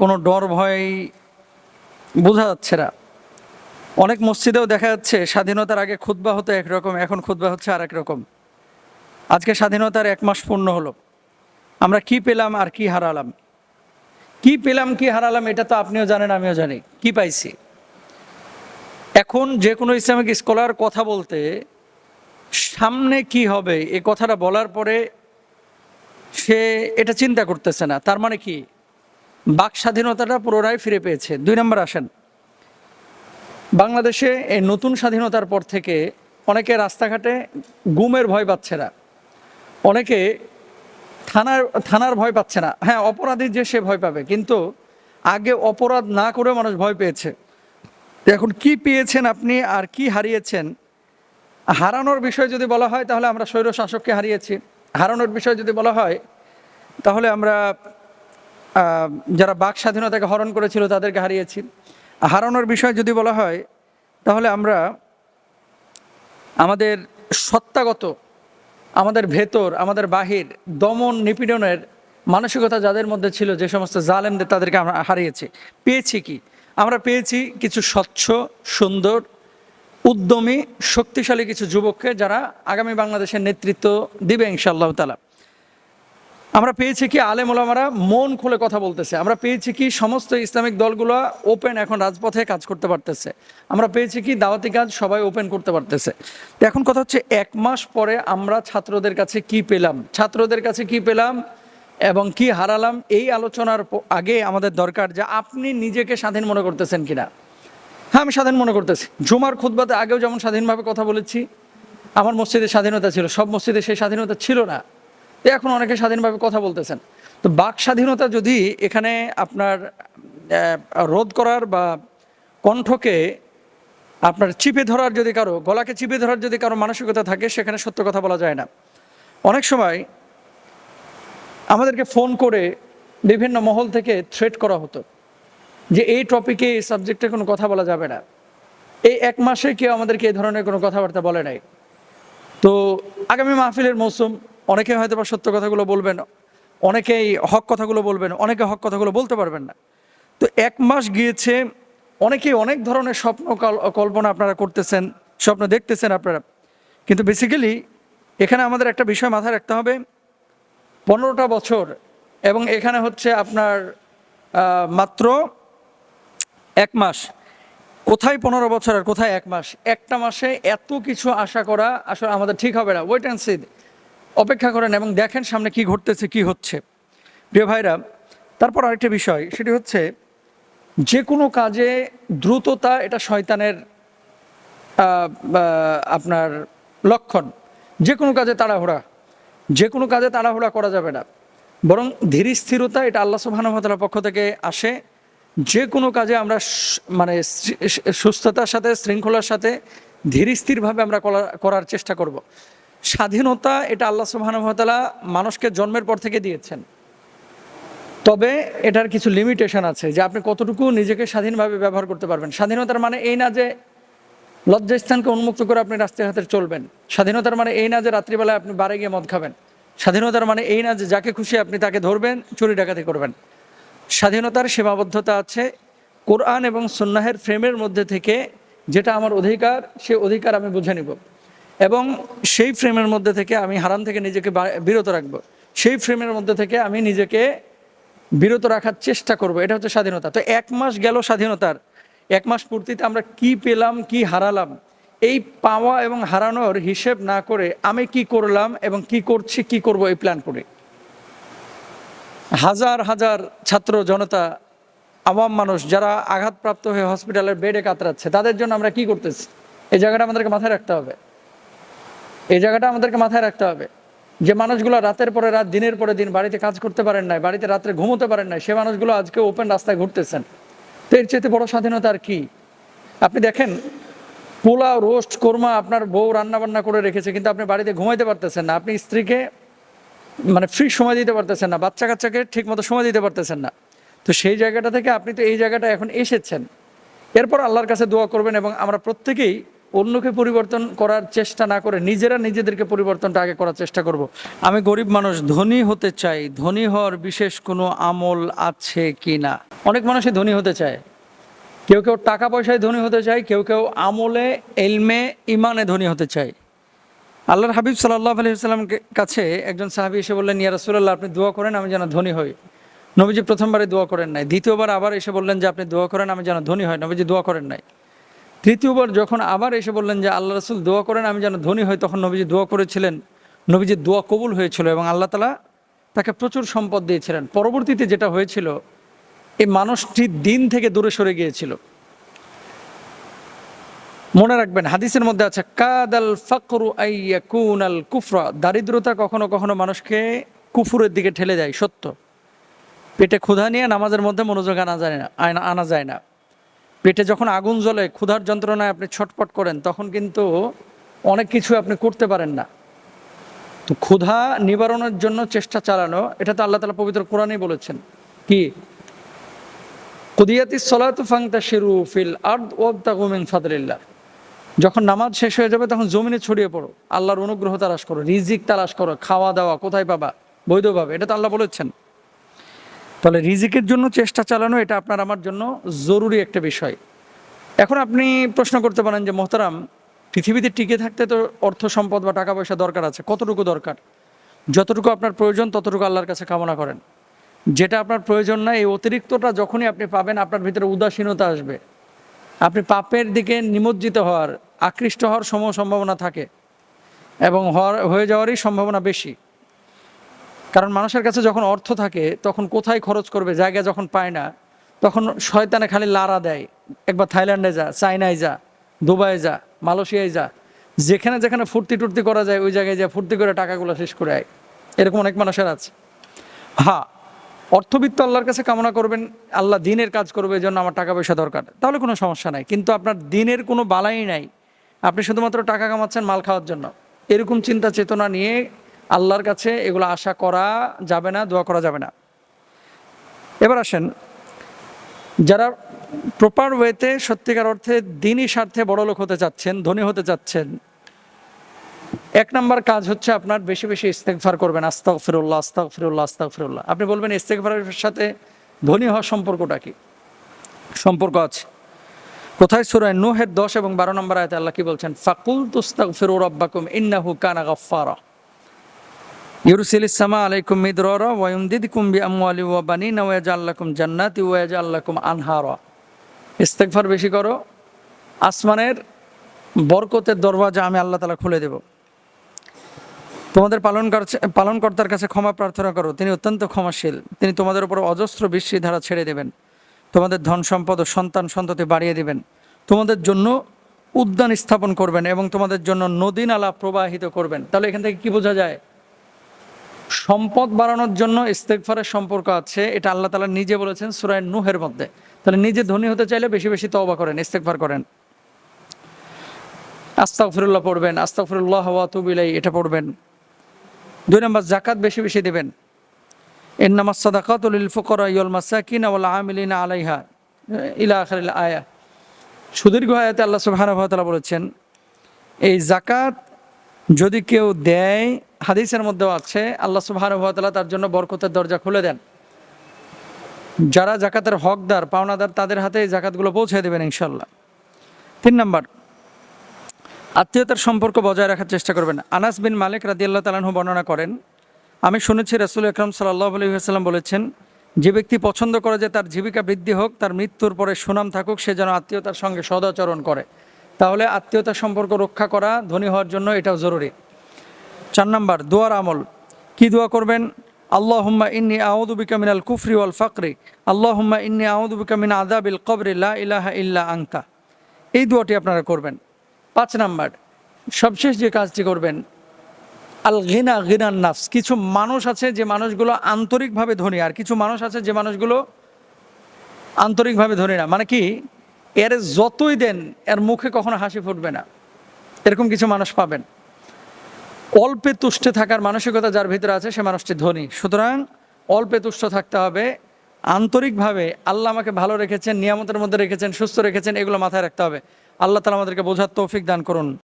কোনো ডর, ভয় বোঝা যাচ্ছে না। অনেক মসজিদেও দেখা যাচ্ছে স্বাধীনতার আগে খুতবা হতো একরকম, এখন খুতবা হচ্ছে আর রকম। আজকে স্বাধীনতার এক মাস পূর্ণ হলো। আমরা কি পেলাম আর কি হারালাম? কি পেলাম, কি হারালাম এটা তো আপনিও জানেন, আমিও জানি। কি পাইছি? এখন যে কোনো ইসলামিক স্কলার কথা বলতে সামনে কি হবে এ কথাটা বলার পরে সে এটা চিন্তা করতেছে না। তার মানে কি? বাক স্বাধীনতাটা পুনরায় ফিরে পেয়েছে। দুই নম্বর আসেন। বাংলাদেশে এই নতুন স্বাধীনতার পর থেকে অনেকে রাস্তাঘাটে গুমের ভয় পাচ্ছে না। অনেকে থানার থানার ভয় পাচ্ছে না। হ্যাঁ অপরাধী যে সে ভয় পাবে, কিন্তু আগে অপরাধ না করে মানুষ ভয় পেয়েছে। এখন কি পেয়েছেন আপনি আর কি হারিয়েছেন? হারানোর বিষয় যদি বলা হয়, তাহলে আমরা স্বৈর শাসককে হারিয়েছি। হারানোর বিষয় যদি বলা হয়, তাহলে আমরা যারা বাক স্বাধীনতাকে হরণ করেছিল, তাদেরকে হারিয়েছি। হারানোর বিষয় যদি বলা হয়, তাহলে আমরা আমাদের সত্তাগত, আমাদের ভেতর, আমাদের বাহির দমন নিপীড়নের মানসিকতা যাদের মধ্যে ছিল, যে সমস্ত জালেমদের তাদেরকে আমরা হারিয়েছি। পেয়েছি কি? আমরা পেয়েছি কিছু স্বচ্ছ, সুন্দর, উদ্যমী, শক্তিশালী কিছু যুবককে যারা আগামী বাংলাদেশের নেতৃত্ব দিবে ইনশাআল্লাহ তালা আমরা পেয়েছি কি আলেম ওলামারা মন খুলে কথা বলতেছে। আমরা পেয়েছি কি সমস্ত ইসলামিক দলগুলো ওপেন এখন রাজপথে কাজ করতে পারতেছে। আমরা পেয়েছি কি দাওয়াতি কাজ সবাই ওপেন করতে পারতেছে। এখন কথা হচ্ছে এক মাস পরে আমরা ছাত্রদের কাছে কি পেলাম? ছাত্রদের কাছে কি পেলাম এবং কি হারালাম? এই আলোচনার আগে আমাদের দরকার যে আপনি নিজেকে স্বাধীন মনে করতেছেন কিনা। হ্যাঁ আমি স্বাধীন মনে করতেছি। জুমার খুতবাতে আগেও যেমন স্বাধীনভাবে কথা বলেছি, আমার মসজিদে স্বাধীনতা ছিল, সব মসজিদে সেই স্বাধীনতা ছিল না। এখন অনেকে স্বাধীনভাবে কথা বলতেছেন। তো বাক স্বাধীনতা যদি এখানে আপনার রোধ করার বা কণ্ঠকে আপনার চিপে ধরার যদি কারও, গলাকে চিপে ধরার যদি কারও মানসিকতা থাকে, সেখানে সত্য কথা বলা যায় না। অনেক সময় আমাদেরকে ফোন করে বিভিন্ন মহল থেকে থ্রেট করা হতো যে এই টপিকে এই সাবজেক্টে কোনো কথা বলা যাবে না। এই এক মাসে কেউ আমাদেরকে এই ধরনের কোনো কথাবার্তা বলে নাই। তো আগামী মাহফিলের মৌসুম অনেকে হয়তো বা সত্য কথাগুলো বলবেন, অনেকেই হক কথাগুলো বলবেন, অনেকে হক কথাগুলো বলতে পারবেন না। তো এক মাস গিয়েছে, অনেকেই অনেক ধরনের স্বপ্ন কল- কল্পনা আপনারা করতেছেন, স্বপ্ন দেখতেছেন আপনারা। কিন্তু বেসিক্যালি এখানে আমাদের একটা বিষয় মাথায় রাখতে হবে, পনেরোটা বছর এবং এখানে হচ্ছে আপনার মাত্র এক মাস। কোথায় পনেরো বছর আর কোথায় এক মাস? একটা মাসে এত কিছু আশা করা আসলে আমাদের ঠিক হবে না। ওয়েট অ্যান্ড সি অপেক্ষা করেন এবং দেখেন সামনে কি ঘটতেছে, কি হচ্ছে। প্রিয় ভাইরা, তারপর আরেকটা বিষয়, সেটি হচ্ছে যে কোনো কাজে দ্রুততা এটা শয়তানের আপনার লক্ষণ। যে কোনো কাজে তাড়াহুড়া, যে কোনো কাজে তাড়াহুড়া করা যাবে না। বরং ধীর স্থিরতা এটা আল্লাহ সুবাহানুভতালার পক্ষ থেকে আসে। যে কোনো কাজে আমরা মানে সুস্থতার সাথে, শৃঙ্খলার সাথে ধীর স্থিরভাবে আমরা করা- করার চেষ্টা করব। স্বাধীনতা এটা আল্লাহ সুবাহানুভতালা মানুষকে জন্মের পর থেকে দিয়েছেন। তবে এটার কিছু লিমিটেশন আছে যে আপনি কতটুকু নিজেকে স্বাধীনভাবে ব্যবহার করতে পারবেন। স্বাধীনতার মানে এই না যে লজ্জাস্থানকে উন্মুক্ত করে আপনি রাস্তায় হাতে চলবেন। স্বাধীনতার মানে এই না যে রাত্রিবেলায় আপনি বারে গিয়ে মদ খাবেন। স্বাধীনতার মানে এই না যে যাকে খুশি আপনি তাকে ধরবেন, চুরি ডাকাতি করবেন। স্বাধীনতার সীমাবদ্ধতা আছে কোরআন এবং সুন্নাহের ফ্রেমের মধ্যে থেকে যেটা আমার অধিকার, সে অধিকার আমি বুঝে নিব। এবং সেই ফ্রেমের মধ্যে থেকে আমি হারাম থেকে নিজেকে বিরত রাখব। সেই ফ্রেমের মধ্যে থেকে আমি নিজেকে বিরত রাখার চেষ্টা করব। এটা হচ্ছে স্বাধীনতা। তো এক মাস গেল স্বাধীনতার। এক মাস পূর্তিতে আমরা কি পেলাম, কি হারালাম, এই পাওয়া এবং হারানোর হিসেব না করে আমি কি করলাম এবং কি করছি, কি করব এই প্ল্যান করে। হাজার হাজার ছাত্র, জনতা, আওয়াম মানুষ যারা আঘাতপ্রাপ্ত হয়ে হসপিটালের বেডে কাতরাচ্ছে, তাদের জন্য আমরা কি করতেছি? এই জায়গাটা আমাদেরকে মাথায় রাখতে হবে। এই জায়গাটা আমাদেরকে মাথায় রাখতে হবে। যে মানুষগুলো রাতের পরে রাত, দিনের পরে দিন বাড়িতে কাজ করতে পারেন নাই, বাড়িতে রাত্রে ঘুমোতে পারেন নাই, সে মানুষগুলো আজকে ওপেন রাস্তায় ঘুরতেছেন। তো এর চেয়ে বড় স্বাধীনতা আর কি? আপনি দেখেন, পোলাও, রোস্ট, কোরমা আপনার বউ রান্না বান্না করে রেখেছে, কিন্তু আপনি বাড়িতে ঘুমাইতে পারতেছেন না। আপনি স্ত্রীকে মানে ফ্রি সময় দিতে পারতেছেন না, বাচ্চা কাচ্চাকে ঠিক মতো সময় দিতে পারতেছেন না। তো সেই জায়গাটা থেকে আপনি তো এই জায়গাটা এখন এসেছেন। এরপর আল্লাহর কাছে দোয়া করবেন এবং আমরা প্রত্যেকেই অন্যকে পরিবর্তন করার চেষ্টা না করে নিজেরা নিজেদেরকে পরিবর্তনটা আগে করার চেষ্টা করব। আমি গরিব মানুষ, ধনী হতে চাই। ধনী হওয়ার বিশেষ কোনো আমল আছে কি না? অনেক মানুষই ধনী হতে চায়। কেউ কেউ টাকা পয়সায় ধনী হতে চায়, কেউ কেউ আমলে, এলমে ইমানে ধনী হতে চায়। আল্লাহর হাবিব সাল্লাহ আলি সাল্লামকে কাছে একজন সাহাবি এসে বললেন, ইয়া রাসূলুল্লাহ, আপনি দোয়া করেন, আমি যেন ধনী হই। নবীজি প্রথমবারে দোয়া করেন নাই, দ্বিতীয়বার আবার এসে বললেন যে, আপনি দোয়া করেন, আমি যেন ধনী হয় নবীজি দোয়া করেন নাই। তৃতীয়বার যখন আবার এসে বললেন যে আল্লাহ রসুল দোয়া করেন, আমি যেন ধনী হই, তখন নবীজি দোয়া করেছিলেন। নবীজির দোয়া কবুল হয়েছিল এবং আল্লাহ তালা তাকে প্রচুর সম্পদ দিয়েছিলেন। পরবর্তীতে যেটা হয়েছিল, এই মানুষটি দিন থেকে দূরে সরে গিয়েছিল। মনে রাখবেন, হাদিসের মধ্যে আছে, কাদাল ফাকরু আইয়াকুন আল কুফরা। দারিদ্রতা কখনো কখনো মানুষকে কুফুরের দিকে ঠেলে যায় সত্য। পেটে ক্ষুধা নিয়ে নামাজের মধ্যে মনোযোগ আনা যায় না, আনা যায় না। পেটে যখন আগুন জ্বলে, ক্ষুধার যন্ত্রণায় আপনি ছটপট করেন, তখন কিন্তু অনেক কিছু আপনি করতে পারেন না। তো ক্ষুধা নিবারণের জন্য চেষ্টা চালানো, এটা তো আল্লাহ তালা পবিত্র কোরআনেই বলেছেন। কি? কুদিয়াতি সলাতু শিরু ফিল আর্দ ওয়াবতাগু মিন ফাদলিল্লাহ। যখন নামাজ শেষ হয়ে যাবে, তখন জমিনে ছড়িয়ে পড়ো। আল্লাহর অনুগ্রহ তালাশ করো, রিজিক তালাশ করো, খাওয়া দাওয়া কোথায় পাবা? বৈধভাবে, এটা তো আল্লাহ বলেছেন। তাহলে রিজিকের জন্য চেষ্টা চালানো, এটা আপনার আমার জন্য জরুরি একটা বিষয়। এখন আপনি প্রশ্ন করতে পারেন যে, মোহতারাম, পৃথিবীতে টিকে থাকতে তো অর্থ সম্পদ বা টাকা পয়সা দরকার আছে, কতটুকু দরকার? যতটুকু আপনার প্রয়োজন, ততটুকু আল্লাহর কাছে কামনা করেন। যেটা আপনার প্রয়োজন না, এই অতিরিক্তটা যখনই আপনি পাবেন, আপনার ভিতরে উদাসীনতা আসবে। আপনি পাপের দিকে নিমজ্জিত হওয়ার, আকৃষ্ট হওয়ার সম সম্ভাবনা থাকে এবং হওয়ার, হয়ে যাওয়ারই সম্ভাবনা বেশি। কারণ মানুষের কাছে যখন অর্থ থাকে, তখন কোথায় খরচ করবে, জায়গা যখন পায় না, তখন শয়তানে খালি লারা দেয়। একবার থাইল্যান্ডে যা চায়নায় যা দুবাই যা, মালয়েশিয়ায় যা, যেখানে যেখানে ফুর্তি টুর্তি করা যায়, ওই জায়গায় যা ফুর্তি করে টাকাগুলো শেষ করে আয়। এরকম অনেক মানুষের আছে। হ্যাঁ অর্থবিত্ত আল্লাহর কাছে কামনা করবেন, আল্লাহ দিনের কাজ করবে, এই জন্য আমার টাকা পয়সা দরকার। তাহলে কোনো সমস্যা নাই, কিন্তু আপনার দিনের কোনো বালাই নাই। আপনি শুধুমাত্র টাকা কামাচ্ছেন মাল খাওয়ার জন্য। এরকম চিন্তা চেতনা নিয়ে আল্লাহর কাছে এগুলো আশা করা যাবে না, দোয়া করা যাবে না। এবার আসেন, যারা প্রপার ওয়েতে সত্যিকার অর্থে দিনই স্বার্থে বড় লোক হতে চাচ্ছেন, ধনী হতে চাচ্ছেন, এক নাম্বার কাজ হচ্ছে আপনার বেশি বেশি ইস্তেকফার করবেন আস্তাক ফিরুল্লাহ আস্তাক ফিরুল্লাহ আস্তাক ফিরুল্লাহ আপনি বলবেন ইস্তেকফারের সাথে ধনী হওয়ার সম্পর্কটা কি? সম্পর্ক আছে। কোথায়? সুরায় নুহের দশ এবং বারো নম্বর আয়তে আল্লাহ কি বলছেন? ফাকুল তুস্তাক ফিরু রব্বাকুম ইন্নাহু কানা গাফফারা। ইউরসিল ইসলামা আলাইকুম মিদররা ওয়ায়ুমদিদকুম বি আমওয়ালি ওয়া বানিনা ওয়া ইয়াজআল্লাকুম জান্নাতি ওয়া ইয়াজআল্লাকুম আনহারা। ইস্তেগফার বেশি করো, আসমানের বরকতের দরওয়াজা আমি আল্লাহ তাআলা খুলে দেব। তোমাদের পালন পালনকর্তার কাছে ক্ষমা প্রার্থনা করো, তিনি অত্যন্ত ক্ষমাশীল, তিনি তোমাদের উপর অজস্র বৃষ্টি ধারা ছেড়ে দেবেন। তোমাদের ধন সম্পদ ও সন্তান সন্ততি বাড়িয়ে দেবেন। তোমাদের জন্য উদ্যান স্থাপন করবেন এবং তোমাদের জন্য নদী নালা প্রবাহিত করবেন। তাহলে এখান থেকে কি বোঝা যায়? সম্পদ বাড়ানোর জন্য ইস্তেকফারের সম্পর্ক আছে, এটা আল্লাহ তালা নিজে বলেছেন সুরায় নুহের মধ্যে। তাহলে নিজে ধনী হতে চাইলে বেশি বেশি তওবা করেন ইস্তেকফার করেন। আস্তাগফিরুল্লাহ পড়বেন, আস্তাগফিরুল্লাহ আতুবু এটা পড়বেন। দুই নম্বর জাকাত বেশি বেশি দিবেন। ইন্নামাস সাদাকাতু লিল ফুকারা ওয়াল মাসাকিন ওয়াল আমিলিনা আলাইহা। ইলা আখিরিল আয়া। সুদীর্ঘ আয়াতে আল্লাহ সুবহানাহু ওয়া তাআলা বলেছেন, এই জাকাত যদি কেউ দেয় হাদিসের মধ্যেও আছে, আল্লাহ সুবহানাহু ওয়া তার জন্য বরকতের দরজা খুলে দেন। যারা জাকাতের হকদার, পাওনাদার, তাদের হাতে এই জাকাতগুলো পৌঁছে দেবেন ইনশাল্লাহ তিন নম্বর, আত্মীয়তার সম্পর্ক বজায় রাখার চেষ্টা করবেন। আনাস বিন মালিক রাদিয়াল্লাহ তালাহু বর্ণনা করেন, আমি শুনেছি রসুল আকরম সাল্লাহ আলহিহাস্লাম বলেছেন, যে ব্যক্তি পছন্দ করে যে তার জীবিকা বৃদ্ধি হোক, তার মৃত্যুর পরে সুনাম থাকুক, সে যেন আত্মীয়তার সঙ্গে সদাচরণ করে। তাহলে আত্মীয়তার সম্পর্ক রক্ষা করা, ধনী হওয়ার জন্য এটাও জরুরি। চার নাম্বার, দোয়ার আমল। কি দোয়া করবেন? আল্লাহ হুম্মা ইন্নি আউদুবিকা মিনাল কুফরি ওয়াল ফাকরি। আল্লাহ হুম্মা ইন্নি আউদুবিকা মিন আদাবিল কবরি, লা ইলাহা ইল্লা আংকা এই দোয়াটি আপনারা করবেন। পাঁচ নাম্বার, সবশেষ যে কাজটি করবেন, আল ঘিনা ঘিনান নাফস। কিছু মানুষ আছে যে মানুষগুলো আন্তরিকভাবে ধনী, আর কিছু মানুষ আছে যে মানুষগুলো আন্তরিকভাবে ধনী না। মানে কি? এর যতই দেন, এর মুখে কখনো হাসি ফুটবে না। এরকম কিছু মানুষ পাবেন। অল্পে তুষ্টে থাকার মানসিকতা যার ভিতরে আছে, সে মানুষটি ধনী। সুতরাং অল্পে তুষ্ট থাকতে হবে। আন্তরিকভাবে আল্লাহ আমাকে ভালো রেখেছেন, নিয়ামতের মধ্যে রেখেছেন, সুস্থ রেখেছেন, এগুলো মাথায় রাখতে হবে। আল্লাহ তালা আমাদেরকে বোঝার তৌফিক দান করুন।